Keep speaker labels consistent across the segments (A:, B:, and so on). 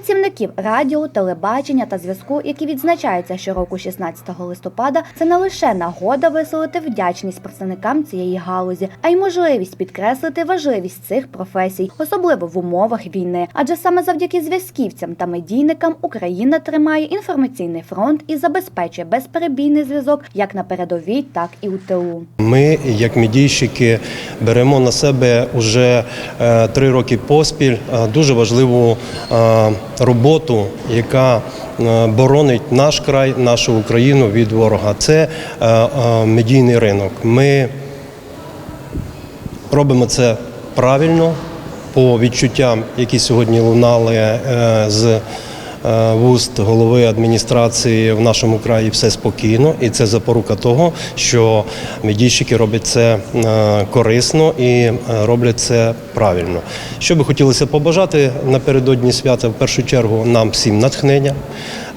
A: працівників радіо, телебачення та зв'язку, які відзначаються щороку 16 листопада, це не лише нагода висловити вдячність представникам цієї галузі, а й можливість підкреслити важливість цих професій, особливо в умовах війни. Адже саме завдяки зв'язківцям та медійникам Україна тримає інформаційний фронт і забезпечує безперебійний зв'язок як на передовій, так і у тилу.
B: Ми, як медійщики, беремо на себе уже е, три роки поспіль е, дуже важливу е, роботу, яка е, боронить наш край, нашу Україну від ворога. Це е, е, медійний ринок. Ми робимо це правильно по відчуттям, які сьогодні лунали з вуст голови адміністрації в нашому краї все спокійно, і це запорука того, що медійщики роблять це е, корисно і е, роблять це правильно. Що би хотілося побажати напередодні свята, в першу чергу, нам всім натхнення,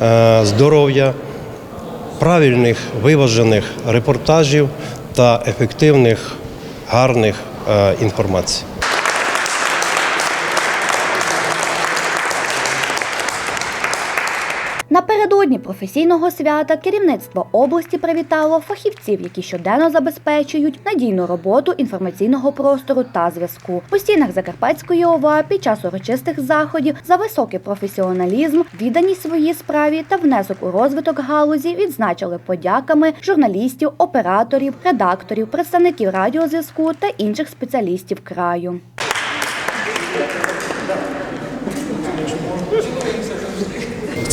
B: е, здоров'я, правильних виважених репортажів та ефективних, гарних е, інформацій.
A: Напередодні професійного свята керівництво області привітало фахівців, які щоденно забезпечують надійну роботу інформаційного простору та зв'язку. У стінах Закарпатської ОВА під час урочистих заходів за високий професіоналізм, відданість своїй справі та внесок у розвиток галузі відзначили подяками журналістів, операторів, редакторів, представників радіозв'язку та інших спеціалістів краю.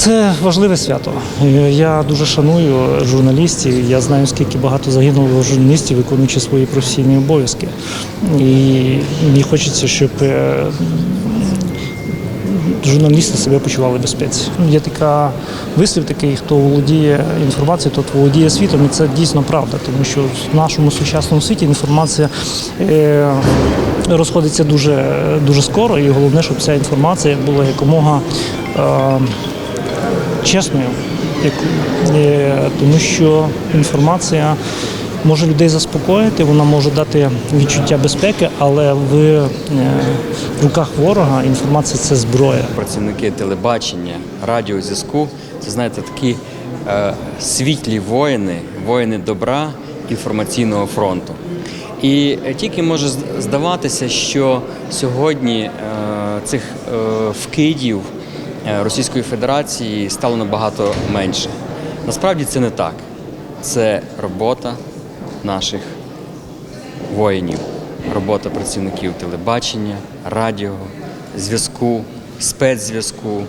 C: Це важливе свято. Е, Я дуже шаную журналістів. Я знаю, скільки багато загинуло журналістів, виконуючи свої професійні обов'язки. І мені хочеться, щоб е, журналісти себе почували в безпеці. Є така вислів такий, хто володіє інформацією, тот володіє світом, і це дійсно правда, тому що в нашому сучасному світі інформація е, розходиться дуже, дуже скоро, і головне, щоб ця інформація була якомога. Е, чесною, е, тому що інформація може людей заспокоїти, вона може дати відчуття безпеки, але в, е, руках ворога інформація це зброя.
D: працівники телебачення, радіозв'язку це знаєте такі е, світлі воїни, воїни добра інформаційного фронту. І тільки може здаватися, що сьогодні цих вкидів Російської Федерації стало набагато менше. Насправді це не так. Це робота наших воїнів, робота працівників телебачення, радіо, зв'язку, спецзв'язку,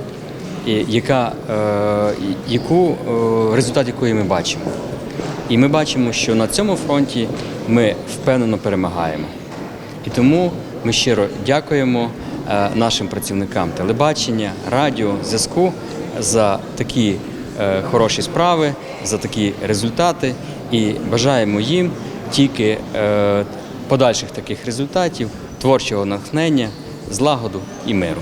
D: яка, е, яку, е, результат якої ми бачимо. І ми бачимо, що на цьому фронті ми впевнено перемагаємо. І тому ми щиро дякуємо е, нашим працівникам телебачення, радіо, зв'язку за такі е, хороші справи, за такі результати і бажаємо їм тільки е, подальших таких результатів, творчого натхнення, злагоду і миру.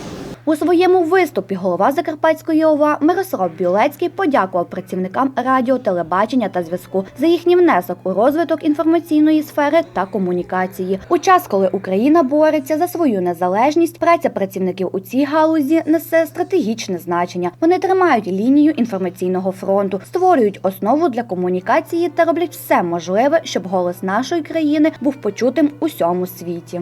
A: У своєму виступі голова Закарпатської ОВА Мирослав Білецький подякував працівникам радіо, телебачення та зв'язку за їхній внесок у розвиток інформаційної сфери та комунікації. У час, коли Україна бореться за свою незалежність, праця працівників у цій галузі несе стратегічне значення. Вони тримають лінію інформаційного фронту, створюють основу для комунікації та роблять все можливе, щоб голос нашої країни був почутим у всьому світі.